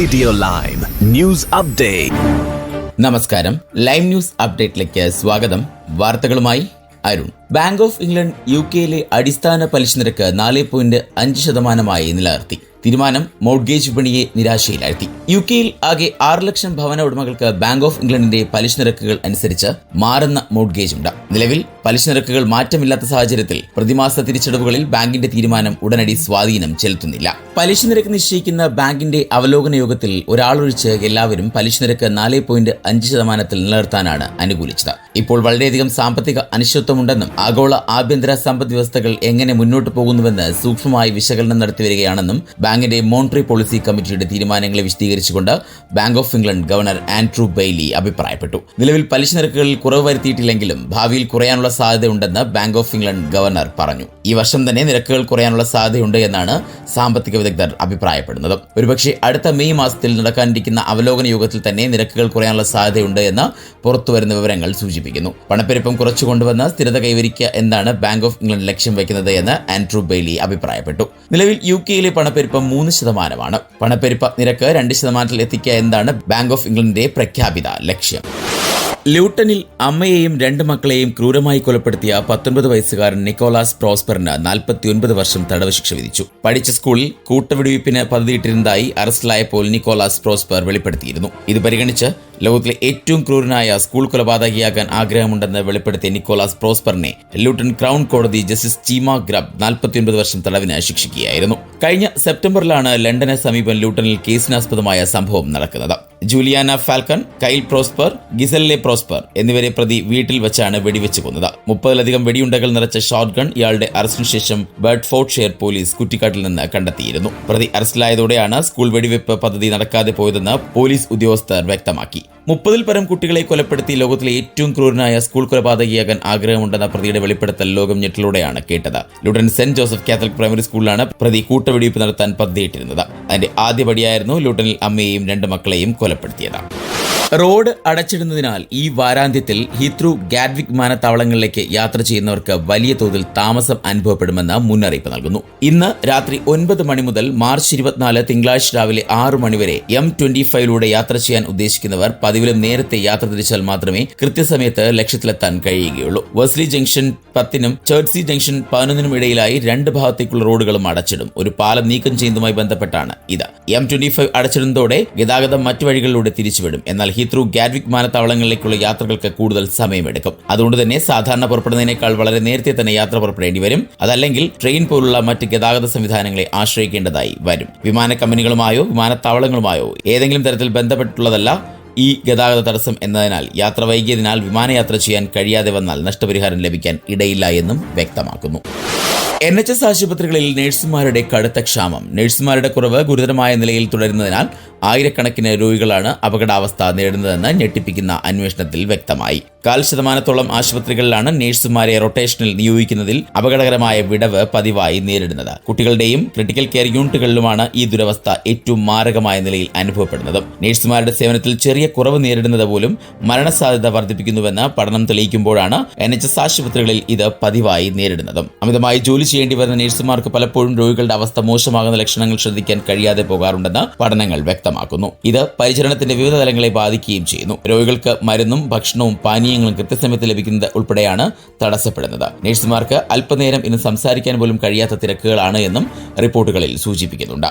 Radio live news update നമസ്കാരം. Live news അപ്ഡേറ്റിലേക്ക് സ്വാഗതം. വാർത്തകളുമായി Arun. Bank of England U കെയിലെ അടിസ്ഥാന പലിശ നിരക്ക് നാല് പോയിന്റ് അഞ്ച് ശതമാനമായി നിലനിർത്തി. തീരുമാനം മോഡ്ഗേജ് വിപണിയെ നിരാശയിലാഴ്ത്തി. യു കെയിൽ ആകെ ആറ് ലക്ഷം ഭവന ഉടമകൾക്ക് ബാങ്ക് ഓഫ് ഇംഗ്ലണ്ടിന്റെ പലിശ നിരക്കുകൾ അനുസരിച്ച് മാറുന്ന മോഡ്ഗേജ് ഉണ്ട്. നിലവിൽ പലിശ നിരക്കുകൾ മാറ്റമില്ലാത്ത സാഹചര്യത്തിൽ പ്രതിമാസ തിരിച്ചടവുകളിൽ ബാങ്കിന്റെ തീരുമാനം ഉടനടി സ്വാധീനം ചെലുത്തുന്നില്ല. പലിശ നിരക്ക് നിശ്ചയിക്കുന്ന ബാങ്കിന്റെ അവലോകന യോഗത്തിൽ ഒരാളൊഴിച്ച് എല്ലാവരും പലിശ നിരക്ക് നാല് പോയിന്റ് അഞ്ച് ശതമാനത്തിൽ നിലനിർത്താനാണ് അനുകൂലിച്ചത്. ഇപ്പോൾ വളരെയധികം സാമ്പത്തിക അനിശ്ചിത്വമുണ്ടെന്നും ആഗോള ആഭ്യന്തര സമ്പദ് വ്യവസ്ഥകൾ എങ്ങനെ മുന്നോട്ട് പോകുന്നുവെന്ന് സൂക്ഷ്മമായി വിശകലനം നടത്തി വരികയാണെന്നും ബാങ്കിന്റെ മോണിറ്ററി പോളിസി കമ്മിറ്റിയുടെ തീരുമാനങ്ങളെ വിശദീകരിച്ചുകൊണ്ട് bank of England governor Andrew Bailey അഭിപ്രായപ്പെട്ടു. നിലവിൽ പലിശ നിരക്കുകളിൽ കുറവ് വരുത്തിയിട്ടില്ലെങ്കിലും ഭാവിയിൽ കുറയാനുള്ള സാധ്യതയുണ്ടെന്ന് ബാങ്ക് ഓഫ് ഇംഗ്ലണ്ട് ഗവർണർ പറഞ്ഞു. ഈ വർഷം തന്നെ നിരക്കുകൾ കുറയാനുള്ള സാധ്യതയുണ്ട് എന്നാണ് സാമ്പത്തിക വിദഗ്ധർ അഭിപ്രായപ്പെടുന്നത്. ഒരുപക്ഷെ അടുത്ത മെയ് മാസത്തിൽ നടക്കാനിരിക്കുന്ന അവലോകന യോഗത്തിൽ തന്നെ നിരക്കുകൾ കുറയാനുള്ള സാധ്യതയുണ്ട് എന്ന് പുറത്തുവരുന്ന വിവരങ്ങൾ സൂചിപ്പിക്കുന്നു. പണപ്പെരുപ്പം കുറച്ചു കൊണ്ടുവന്ന് സ്ഥിരത കൈവരിക്കുക എന്നാണ് ബാങ്ക് ഓഫ് ഇംഗ്ലണ്ട് ലക്ഷ്യം വയ്ക്കുന്നത് എന്ന് ആൻഡ്രൂ ബെയ്ലി അഭിപ്രായപ്പെട്ടു. നിലവിൽ യു കെയിലെ പണപ്പെരുപ്പം മൂന്ന് ശതമാനമാണ്. പണപ്പെരുപ്പ നിരക്ക് രണ്ട് ശതമാനത്തിൽ എത്തിക്കുക എന്നതാണ് ബാങ്ക് ഓഫ് ഇംഗ്ലണ്ടിന്റെ പ്രഖ്യാപിത ലക്ഷ്യം. ലൂട്ടനിൽ അമ്മയെയും രണ്ട് മക്കളെയും ക്രൂരമായി കൊലപ്പെടുത്തിയ പത്തൊൻപത് വയസ്സുകാരൻ നിക്കോളാസ് പ്രോസ്പറിന് നാൽപ്പത്തിയൊൻപത് വർഷം തടവ് ശിക്ഷ വിധിച്ചു. പഠിച്ച സ്കൂളിൽ കൂട്ടവെടിവയ്പ്പിന് പദ്ധതിയിട്ടിരുന്നതായി അറസ്റ്റിലായപ്പോൾ നിക്കോളാസ് പ്രോസ്പർ വെളിപ്പെടുത്തിയിരുന്നു. ഇത് പരിഗണിച്ച് ലോകത്തിലെ ഏറ്റവും ക്രൂരനായ സ്കൂൾ കൊലപാതകിയാകാൻ ആഗ്രഹമുണ്ടെന്ന് വെളിപ്പെടുത്തിയ നിക്കോളാസ് പ്രോസ്പറിനെ ലൂട്ടൺ ക്രൗൺ കോടതി ജസ്റ്റിസ് ചീമ ഗ്രബ് നാൽപ്പത്തിയൊൻപത് വർഷം തടവിന് ശിക്ഷിക്കുകയായിരുന്നു. കഴിഞ്ഞ സെപ്റ്റംബറിലാണ് ലണ്ടന് സമീപം ലൂട്ടണിൽ കേസിനാസ്പദമായ സംഭവം നടക്കുന്നത്. ജൂലിയാന ഫാൽക്കൺ കൈൽ പ്രോസ്പർ ഗിസലിലെ പ്രോസ്പർ എന്നിവരെ പ്രതി വീട്ടിൽ വെച്ചാണ് വെടിവെച്ച് കൊന്നത്. മുപ്പതിലധികം വെടിയുണ്ടകൾ നിറച്ച ഷോട്ട് ഗൺ ഇയാളുടെ അറസ്റ്റിനു ശേഷം ബർഡ് ഷെയർ പോലീസ് കുറ്റിക്കാട്ടിൽ നിന്ന് കണ്ടെത്തിയിരുന്നു. പ്രതി അറസ്റ്റിലായതോടെയാണ് സ്കൂൾ വെടിവെപ്പ് പദ്ധതി നടക്കാതെ പോയതെന്ന് പോലീസ് ഉദ്യോഗസ്ഥർ വ്യക്തമാക്കി. മുപ്പതിൽ പരം കുട്ടികളെ കൊലപ്പെടുത്തി ലോകത്തിലെ ഏറ്റവും ക്രൂരനായ സ്കൂൾ കൊലപാതകിയാകാൻ ആഗ്രഹമുണ്ടെന്ന പ്രതിയുടെ വെളിപ്പെടുത്തൽ ലോകം ഞെട്ടിലൂടെയാണ് കേട്ടത്. Luton saint Joseph Catholic primary സ്കൂളിലാണ് പ്രതി കൂട്ടവെടിവെപ്പ് നടത്താൻ പദ്ധതിയിട്ടിരുന്നത്. അതിന്റെ ആദ്യപടിയായിരുന്നു ലുട്ടനിൽ അമ്മയെയും രണ്ട് മക്കളെയും കൊലപ്പെടുത്തിയത്. റോഡ് അടച്ചിടുന്നതിനാൽ ഈ വാരാന്ത്യത്തിൽ ഹീത്രൂ ഗാഡ്വിക് വിമാനത്താവളങ്ങളിലേക്ക് യാത്ര ചെയ്യുന്നവർക്ക് വലിയ തോതിൽ താമസം അനുഭവപ്പെടുമെന്ന് മുന്നറിയിപ്പ് നൽകുന്നു. ഇന്ന് രാത്രി ഒൻപത് മണി മുതൽ മാർച്ച് ഇരുപത്തിനാല് തിങ്കളാഴ്ച രാവിലെ ആറ് മണിവരെ എം ട്വന്റി ഫൈവിലൂടെ യാത്ര ചെയ്യാൻ ഉദ്ദേശിക്കുന്നവർ പതിവിലും നേരത്തെ യാത്ര തിരിച്ചാൽ മാത്രമേ കൃത്യസമയത്ത് ലക്ഷ്യത്തിലെത്താൻ കഴിയുകയുള്ളൂ. വെസ്ലി ജംഗ്ഷൻ പത്തിനും ചേർസി ജംഗ്ഷൻ പതിനൊന്നിനും ഇടയിലായി രണ്ട് ഭാഗത്തേക്കുള്ള റോഡുകളും അടച്ചിടും. ഒരു പാലം നീക്കം ചെയ്യുന്നതുമായി ബന്ധപ്പെട്ടാണ് ഇത്. എം ട്വന്റി ഫൈവ് അടച്ചിടുന്നതോടെ ഗതാഗതം മറ്റു വഴികളിലൂടെ തിരിച്ചുവിടും. എന്നാൽ ഹീത്രൂ ഗാഡ്വിക് വിമാനത്താവളങ്ങളിലേക്കുള്ള യാത്രകൾക്ക് കൂടുതൽ സമയമെടുക്കും. അതുകൊണ്ട് തന്നെ സാധാരണ പുറപ്പെടുന്നതിനേക്കാൾ വളരെ നേരത്തെ തന്നെ യാത്ര പുറപ്പെടേണ്ടി വരും. അതല്ലെങ്കിൽ ട്രെയിൻ പോലുള്ള മറ്റ് ഗതാഗത സംവിധാനങ്ങളെ ആശ്രയിക്കേണ്ടതായി വരും. വിമാന കമ്പനികളുമായോ വിമാനത്താവളങ്ങളുമായോ ഏതെങ്കിലും തരത്തിൽ ബന്ധപ്പെട്ടുള്ളതല്ല ഈ ഗതാഗത തടസ്സം എന്നതിനാൽ യാത്ര വൈകിയതിനാൽ വിമാനയാത്ര ചെയ്യാൻ കഴിയാതെ വന്നാൽ നഷ്ടപരിഹാരം ലഭിക്കാൻ ഇടയില്ല എന്നും വ്യക്തമാക്കുന്നു. എൻ എച്ച് എസ് ആശുപത്രികളിൽ നഴ്സുമാരുടെ കടുത്ത ക്ഷാമം. നഴ്സുമാരുടെ കുറവ് ഗുരുതരമായ നിലയിൽ തുടരുന്നതിനാൽ ആയിരക്കണക്കിന് രോഗികളാണ് അപകടാവസ്ഥ നേടുന്നതെന്ന് ഞെട്ടിപ്പിക്കുന്ന അന്വേഷണത്തിൽ വ്യക്തമായി. കാൽ ശതമാനത്തോളം ആശുപത്രികളിലാണ് നഴ്സുമാരെ റൊട്ടേഷനിൽ നിയോഗിക്കുന്നതിൽ അപകടകരമായ വിടവ് പതിവായി നേരിടുന്നത്. കുട്ടികളുടെയും ക്രിട്ടിക്കൽ കെയർ യൂണിറ്റുകളിലുമാണ് ഈ ദുരവസ്ഥ ഏറ്റവും മാരകമായ നിലയിൽ അനുഭവപ്പെടുന്നത്. നഴ്സുമാരുടെ സേവനത്തിൽ ചെറിയ കുറവ് നേരിടുന്നത് പോലും മരണസാധ്യത വർദ്ധിപ്പിക്കുന്നുവെന്ന് പഠനം തെളിയിക്കുമ്പോഴാണ് എൻ എച്ച് എസ് ആശുപത്രികളിൽ ഇത് പതിവായി നേരിടുന്നതും. അമിതമായി ജോലി ചെയ്യേണ്ടി വരുന്ന നഴ്സുമാർക്ക് പലപ്പോഴും രോഗികളുടെ അവസ്ഥ മോശമാകുന്ന ലക്ഷണങ്ങൾ ശ്രദ്ധിക്കാൻ കഴിയാതെ പോകാറുണ്ടെന്ന് പഠനങ്ങൾ വ്യക്തമാക്കുന്നു. ഇത് പരിചരണത്തിന്റെ വിവിധ തലങ്ങളെ ബാധിക്കുകയും ചെയ്യുന്നു. രോഗികൾക്ക് മരുന്നും ഭക്ഷണവും പാനീയങ്ങളും കൃത്യസമയത്ത് ലഭിക്കുന്നത് ഉൾപ്പെടെയാണ് തടസ്സപ്പെടുന്നത്. നഴ്സുമാർക്ക് അല്പനേരം ഇന്ന് സംസാരിക്കാൻ പോലും കഴിയാത്ത തിരക്കുകളാണ് എന്നും റിപ്പോർട്ടുകളിൽ സൂചിപ്പിക്കുന്നുണ്ട്.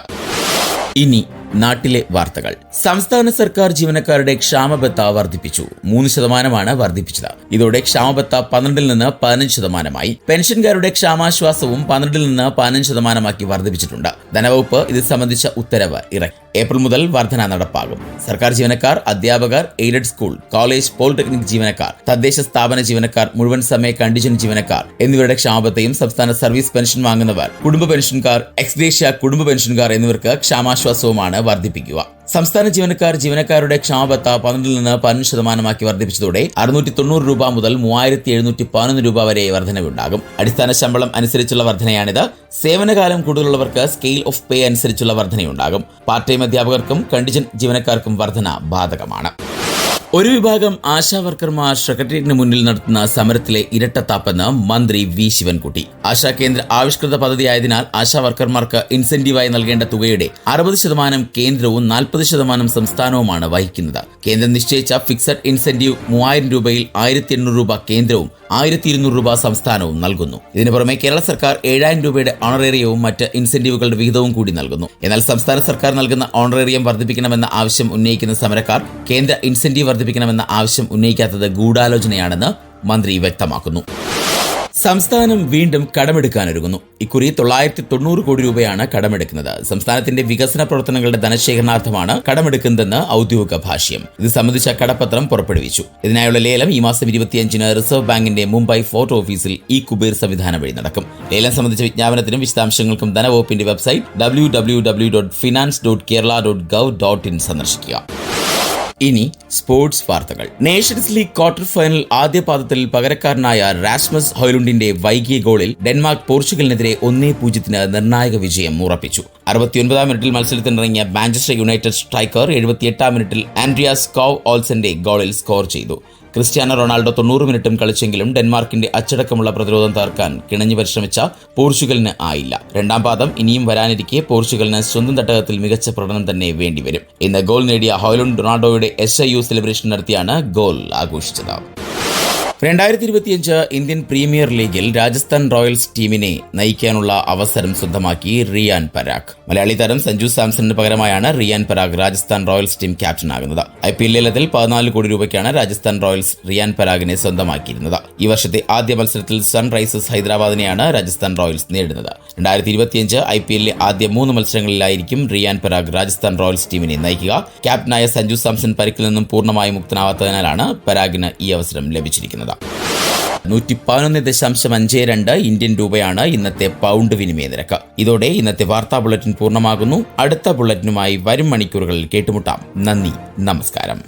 ഇനി നാട്ടിലെ വാർത്തകൾ. സംസ്ഥാന സർക്കാർ ജീവനക്കാരുടെ ക്ഷാമബത്ത വർദ്ധിപ്പിച്ചു. മൂന്ന് ശതമാനമാണ് വർദ്ധിപ്പിച്ചത്. ഇതോടെ ക്ഷാമബത്ത പന്ത്രണ്ടിൽ നിന്ന് പതിനഞ്ച് ശതമാനമായി. പെൻഷൻകാരുടെ ക്ഷാമാശ്വാസവും പന്ത്രണ്ടിൽ നിന്ന് പതിനഞ്ച് ശതമാനമാക്കി വർദ്ധിപ്പിച്ചിട്ടുണ്ട്. ധനവകുപ്പ് ഇത് സംബന്ധിച്ച ഉത്തരവ് ഇറക്കി. ഏപ്രിൽ മുതൽ വർധന നടപ്പാകും. സർക്കാർ ജീവനക്കാർ അധ്യാപകർ എയ്ഡഡ് സ്കൂൾ കോളേജ് പോളിടെക്നിക് ജീവനക്കാർ തദ്ദേശ സ്ഥാപന ജീവനക്കാർ മുഴുവൻ സമയ കണ്ടീഷൻ ജീവനക്കാർ എന്നിവരുടെ ക്ഷാമത്തെയും സംസ്ഥാന സർവീസ് പെൻഷൻ വാങ്ങുന്നവർ കുടുംബ പെൻഷൻകാർ എക്സ്ദേശ കുടുംബ പെൻഷൻകാർ എന്നിവർക്ക് ക്ഷാമാശ്വാസവുമാണ് വർദ്ധിപ്പിക്കുക. സംസ്ഥാന ജീവനക്കാർ ജീവനക്കാരുടെ ക്ഷാമബത്ത പന്ത്രണ്ടിൽ നിന്ന് പതിനഞ്ച് ശതമാനമാക്കി വർദ്ധിപ്പിച്ചതോടെ അറുന്നൂറ്റി തൊണ്ണൂറ് രൂപ മുതൽ മൂവായിരത്തി എഴുന്നൂറ്റി പതിനൊന്ന് രൂപ വരെ വർധനവുണ്ടാകും. അടിസ്ഥാന ശമ്പളം അനുസരിച്ചുള്ള വർധനയാണിത്. സേവനകാലം കൂടുതലുള്ളവർക്ക് സ്കെയിൽ ഓഫ് പേ അനുസരിച്ചുള്ള വർധനയുണ്ടാകും. പാർട്ട് ടൈം അധ്യാപകർക്കും കണ്ടിജൻ ജീവനക്കാർക്കും വർധന ബാധകമാണ്. ഒരു വിഭാഗം ആശാ വർക്കർമാർ സെക്രട്ടേറിയറ്റിന് മുന്നിൽ നടത്തുന്ന സമരത്തിലെ ഇരട്ടത്താപ്പെന്ന് മന്ത്രി വി ശിവൻകുട്ടി. ആശാ കേന്ദ്ര ആവിഷ്കൃത പദ്ധതിയായതിനാൽ ആശാ വർക്കർമാർക്ക് ഇൻസെന്റീവായി നൽകേണ്ട തുകയുടെ അറുപത് ശതമാനം കേന്ദ്രവും നാൽപ്പത് ശതമാനം സംസ്ഥാനവുമാണ് വഹിക്കുന്നത്. കേന്ദ്രം നിശ്ചയിച്ച ഫിക്സഡ് ഇൻസെന്റീവ് മൂവായിരം രൂപയിൽ ആയിരത്തി എണ്ണൂറ് രൂപ കേന്ദ്രവും ആയിരത്തി ഇരുന്നൂറ് രൂപ സംസ്ഥാനവും നൽകുന്നു. ഇതിനു പുറമെ കേരള സർക്കാർ ഏഴായിരം രൂപയുടെ ഓണറേറിയവും മറ്റ് ഇൻസെന്റീവുകളുടെ വിഹിതവും കൂടി നൽകുന്നു. എന്നാൽ സംസ്ഥാന സർക്കാർ നൽകുന്ന ഓണറേറിയം വർദ്ധിപ്പിക്കണമെന്ന ആവശ്യം ഉന്നയിക്കുന്ന സമരക്കാർ കേന്ദ്ര ഇൻസെന്റീവ് വർദ്ധിപ്പിക്കണമെന്ന ആവശ്യം ഉന്നയിക്കാത്തത് ഗൂഢാലോചനയാണെന്ന് മന്ത്രി വ്യക്തമാക്കുന്നു. സംസ്ഥാനം വീണ്ടും കടമെടുക്കാനൊരുങ്ങുന്നു. ഇക്കുറി തൊള്ളായിരത്തി തൊണ്ണൂറ് കോടി രൂപയാണ് കടമെടുക്കുന്നത്. സംസ്ഥാനത്തിന്റെ വികസന പ്രവർത്തനങ്ങളുടെ ധനശേഖരണാർത്ഥമാണ് കടമെടുക്കുന്നതെന്ന് ഔദ്യോഗിക ഭാഷ്യം. ഇത് സംബന്ധിച്ച കടപ്പത്രം പുറപ്പെടുവിച്ചു. ഇതിനായുള്ള ലേലം ഈ മാസം ഇരുപത്തിയഞ്ചിന് റിസർവ് ബാങ്കിന്റെ മുംബൈ ഫോർട്ട് ഓഫീസിൽ ഇ കുബേർ സംവിധാനം വഴി നടക്കും. ലേലം സംബന്ധിച്ച വിജ്ഞാപനത്തിനും വിശദാംശങ്ങൾക്കും ധനവകുപ്പിന്റെ website W W W dot finance dot Kerala dot gov dot in സന്ദർശിക്കുക. ഇനി സ്പോർട്സ് വാർത്തകൾ. നേഷൻസ് ലീഗ് ക്വാർട്ടർ ഫൈനൽ ആദ്യ പാദത്തിൽ പകരക്കാരനായ റാസ്മസ് ഹോയ്ലുണ്ടിന്റെ വൈകിയ ഗോളിൽ ഡെൻമാർക്ക് പോർച്ചുഗലിനെതിരെ ഒന്നേ പൂജ്യത്തിന് നിർണായക വിജയം ഉറപ്പിച്ചു. അറുപത്തിയൊൻപതാം മിനിറ്റിൽ മത്സരത്തിനിറങ്ങിയ മാഞ്ചസ്റ്റർ യുണൈറ്റഡ് സ്ട്രൈക്കർ എഴുപത്തിയെട്ടാം മിനിറ്റിൽ ആൻഡ്രിയാസ് കോവ് ഓൾസന്റെ ഗോളിൽ സ്കോർ ചെയ്തു. ക്രിസ്ത്യാനോ റൊണാൾഡോ തൊണ്ണൂറ് മിനിറ്റും കളിച്ചെങ്കിലും ഡെൻമാർക്കിന്റെ അച്ചടക്കമുള്ള പ്രതിരോധം തകർക്കാൻ കിണഞ്ഞു പരിശ്രമിച്ച പോർച്ചുഗലിന് ആയില്ല. രണ്ടാം പാദം ഇനിയും വരാനിരിക്കെ പോർച്ചുഗലിന് സ്വന്തം തട്ടകത്തിൽ മികച്ച പ്രകടനം തന്നെ വേണ്ടിവരും. ഇന്ന് ഗോൾ നേടിയ ഹോയ്ലുണ്ട് റൊണാൾഡോയുടെ എസ് ഐ യു സെലിബ്രേഷൻ നടത്തിയാണ് ഗോൾ ആഘോഷിച്ചത്. രണ്ടായിരത്തി ഇരുപത്തിയഞ്ച് ഇന്ത്യൻ പ്രീമിയർ ലീഗിൽ രാജസ്ഥാൻ റോയൽസ് ടീമിനെ നയിക്കാനുള്ള അവസരം സ്വന്തമാക്കി റിയാൻ പരാഗ്. മലയാളി താരം സഞ്ജു സാംസണിന് പകരമായാണ് റിയാൻ പരാഗ് രാജസ്ഥാൻ റോയൽസ് ടീം ക്യാപ്റ്റനാകുന്നത്. ഐ പി എൽ ലേലത്തിൽ പതിനാല് കോടി രൂപയ്ക്കാണ് രാജസ്ഥാൻ റോയൽസ് റിയാൻ പരാഗിനെ സ്വന്തമാക്കിയിരുന്നത്. ഈ വർഷത്തെ ആദ്യ മത്സരത്തിൽ സൺറൈസേഴ്സ് ഹൈദരാബാദിനെയാണ് രാജസ്ഥാൻ റോയൽസ് നേരിടുന്നത്. രണ്ടായിരത്തി ഇരുപത്തിയഞ്ച് ഐ പി എല്ലിലെ ആദ്യ മൂന്ന് മത്സരങ്ങളിലായിരിക്കും റിയാൻ പരാഗ് രാജസ്ഥാൻ റോയൽസ് ടീമിനെ നയിക്കുക. ക്യാപ്റ്റനായ സഞ്ജു സാംസൺ പരിക്കിൽ നിന്നും പൂർണമായി മുക്തനാവാത്തതിനാലാണ് പരാഗിന് ഈ അവസരം ലഭിച്ചിരിക്കുന്നത്. നൂറ്റി പതിനൊന്ന് ദശാംശം അഞ്ച് രണ്ട് ഇന്ത്യൻ രൂപയാണ് ഇന്നത്തെ പൗണ്ട് വിനിമയ നിരക്ക്. ഇതോടെ ഇന്നത്തെ വാർത്താ ബുള്ളറ്റിൻ പൂർണമാകുന്നു. അടുത്ത ബുള്ളറ്റിനുമായി വരും മണിക്കൂറുകളിൽ കേട്ടുമുട്ടാം. നന്ദി. നമസ്കാരം.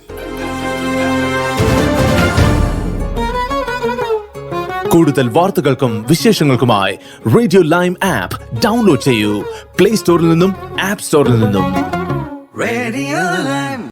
കൂടുതൽ വാർത്തകൾക്കും വിശേഷങ്ങൾക്കുമായി റേഡിയോ ലൈം ആപ്പ് ഡൗൺലോഡ് ചെയ്യൂ. പ്ലേ സ്റ്റോറിൽ നിന്നും ആപ്പ് സ്റ്റോറിൽ നിന്നും. Lime.